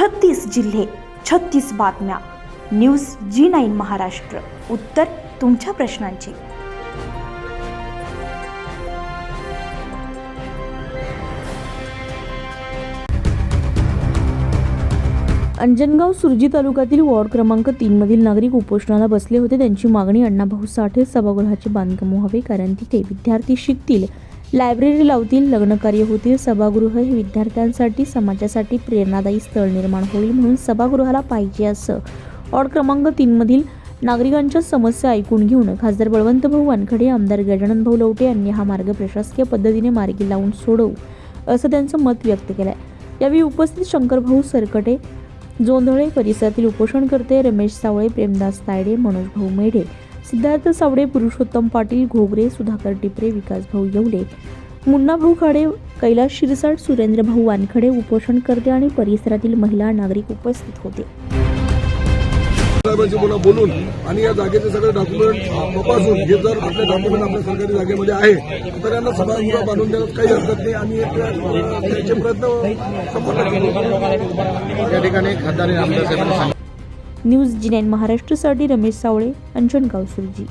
छत्तीस जिल्हे छत्तीस बातम्या. News G nine Maharashtra. उत्तर तुमच्या प्रश्नांची. अंजनगाव सुरजी तालुक्यातील वॉर्ड क्रमांक तीनमधील नागरिक उपोषणाला बसले होते. त्यांची मागणी अण्णाभाऊ साठे सभागृहाचे बांधकाम व्हावे कारण तिथे विद्यार्थी शिकतील. लायब्ररी लावतील लग्नकार्य होतील. सभागृह हे विद्यार्थ्यांसाठी समाजासाठी प्रेरणादायी स्थळ निर्माण होईल म्हणून सभागृहाला पाहिजे असं. ऑड क्रमांक तीनमधील नागरिकांच्या समस्या ऐकून घेऊन खासदार बळवंतभाऊ वानखडे आमदार गजानन भाऊ लवटे यांनी हा मार्ग प्रशासकीय पद्धतीने मार्गी लावून सोडवू असं त्यांचं मत व्यक्त केलं आहे यावेळी उपस्थित शंकरभाऊ सरकटे जोंधळे परिसरातील उपोषणकर्ते रमेश सावळे प्रेमदास तायडे मनोज भाऊ मेढे सिद्धार्थ सावडे पुरुषोत्तम पाटील घोगरे सुधाकर टिपरे विकास भाऊ येवले मुन्ना भाऊ खाडे कैलास शिरसाट सुरेंद्र भाऊ वानखडे उपोषणकर्ते आणि परिसरातील महिला नागरिक उपस्थित होते. साहेबांशी पुन्हा बोलून आणि या जागेचे सगळे डॉक्युमेंट तपासून हे जर आपले डॉक्युमेंट आपल्या सरकारी जागेमध्ये आहे तर यांना सभागृह बांधून देण्यात काही हरकत नाही. आणि त्याचे प्रयत्न संपूर्ण करू. या ठिकाणी खासदार आमदार साहेबांनी सांगितलं. न्यूज जी नाईन महाराष्ट्रासाठी रमेश सावळे अंजनगाव सुरजी